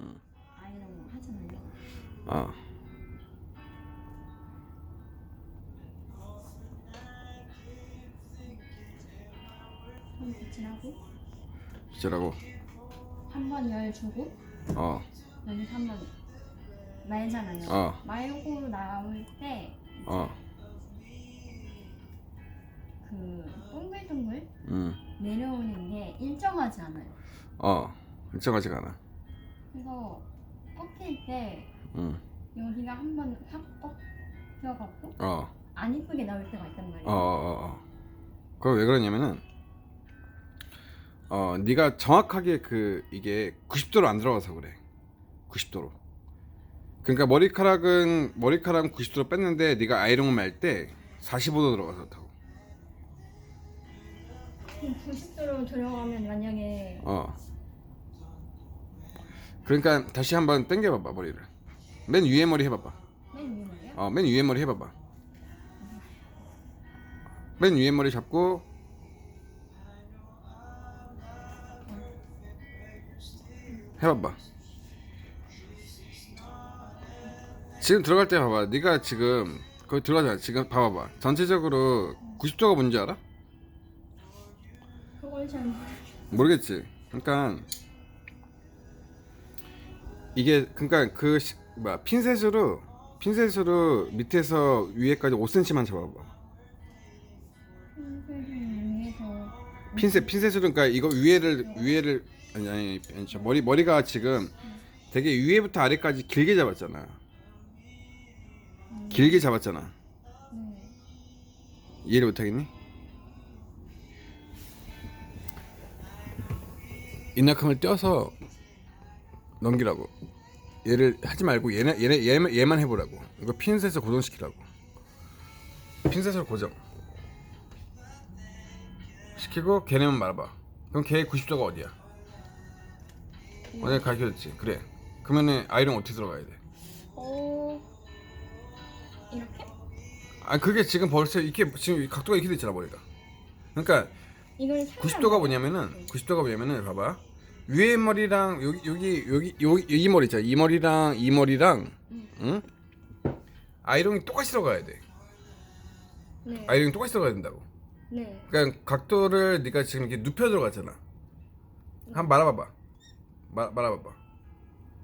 응. 아이랑 하잖아요. 어. 지나고 지라고. 한 번 열 주고 어. 여기서 한번 말잖아요. 어. 말고 나올 때 어. 그 동글동글 음. 내려오는 게 일정하지 않아요. 어. 일정하지가 않아. 그래서 꺾일 때 음. 여기가 한번 확 꺾여갖고 어. 안 이쁘게 나올 때가 있단 말이에요. 어, 어, 어. 그거 왜 그러냐면은 어, 네가 정확하게 그 이게 90도로 안 들어가서 그래. 90도로. 그러니까 머리카락은 머리카락은 90도로 뺐는데 네가 아이롱을 말때 45도 들어가서 그렇다고. 90도로 들어가면 만약에 어. 그러니까 다시 한번 당겨 봐봐, 머리를. 맨 위에 머리 해 봐봐. 맨 위에 말이야? 어, 맨 위에 머리 해 봐봐. 맨 위에 머리 잡고 해 봐봐. 지금 들어갈 때 봐봐. 네가 지금 거기 들어가잖아. 지금 봐봐봐. 전체적으로 90도가 뭔지 알아? 그걸 잘 모르- 모르겠지. 그러니까 이게 그러니까 그 시- 뭐야 핀셋으로 핀셋으로 밑에서 위에까지 5cm만 잡아봐. 핀셋 핀셋으로 그러니까 이거 위에를 위에를 아니 아니, 아니 저 머리 머리가 지금 되게 위에부터 아래까지 길게 잡았잖아. 길게 잡았잖아. 네. 이해를 못하겠니? 인낙함을 떼어서 넘기라고. 얘를 하지 말고 얘네 얘네 얘만, 얘만 해보라고. 이거 핀셋을 고정시키라고. 핀셋을 고정. 시키고 걔네만 말아봐. 그럼 걔 90도가 어디야? 어제 가르쳐줬지. 그래. 그러면은 아이롱 어떻게 들어가야 돼? 어 이렇게? 아 그게 지금 벌써 이렇게 지금 각도가 이렇게 됐잖아 머리가. 그러니까 이걸 90도가 뭐냐면은 90도가 뭐냐면은 봐봐 위에 머리랑 여기 여기 여기 여기 이 머리 있잖아. 이 머리랑 이 머리랑 응? 아이롱이 똑같이 들어가야 돼. 네. 아이롱이 똑같이 들어가야 된다고. 네. 그러니까 각도를 네가 지금 이렇게 눕혀 들어갔잖아. 한번 말아봐봐. 말 말아봐봐.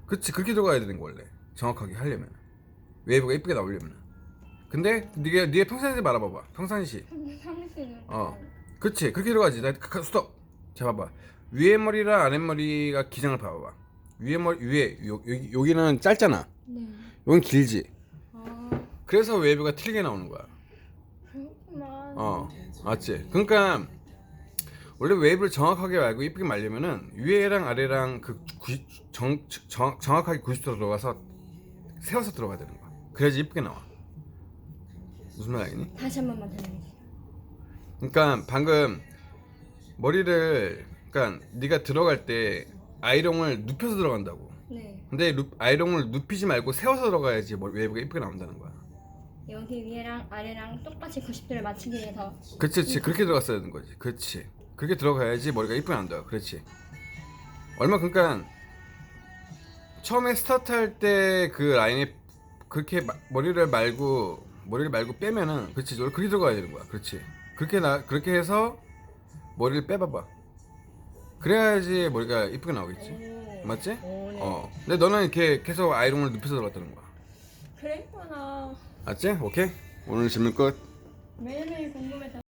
그치 그렇게 들어가야 되는 거 원래. 정확하게 하려면. 웨이브가 이쁘게 나오려면. 근데 네가 네가 평상시 말아봐봐. 평상시. 상승을. 어. 그치 그렇게 들어가지. 나 카- 스톱. 자 봐봐 위에 머리랑 아랫 머리가 기장을 봐봐봐 위에 머리 위에 요, 여기, 여기는 짧잖아 네. 여긴 길지 아 그래서 웨이브가 틀리게 나오는 거야 그렇구만. 어 맞지 그러니까 원래 웨이브를 정확하게 말고 이쁘게 말려면은 위에랑 아래랑 그 구- 정, 정, 정확하게 90도 들어가서 세워서 들어가야 되는 거야 그래야지 이쁘게 나와 무슨 말 알겠니? 다시 한 번만 들려주세요. 그러니까 방금 머리를 그러니까 네가 들어갈 때 아이롱을 눕혀서 들어간다고. 네. 근데 루, 아이롱을 눕히지 말고 세워서 들어가야지 머리 웨이브가 이쁘게 나온다는 거야. 여기 위에랑 아래랑 똑같이 90도를 맞추기 위해서 그렇지, 그렇지. 그렇게 들어갔어야 되는 거지. 그렇지. 그렇게 들어가야지 머리가 이쁘게 나온다. 그렇지. 얼마 그러니까 처음에 스타트 할 때 그 라인에 그렇게 마- 머리를 말고 머리를 말고 빼면은 그렇지. 그렇게 들어가야 되는 거야. 그렇지. 그렇게 나 그렇게 해서 머리를 빼봐봐. 그래야지 머리가 이쁘게 나오겠지. 오. 맞지? 오, 네. 어. 근데 너는 이렇게 계속 아이롱을 눕혀서 들어갔다는 거야. 그랬구나. 맞지? 오케이? 오늘 질문 끝. 매일매일 궁금해서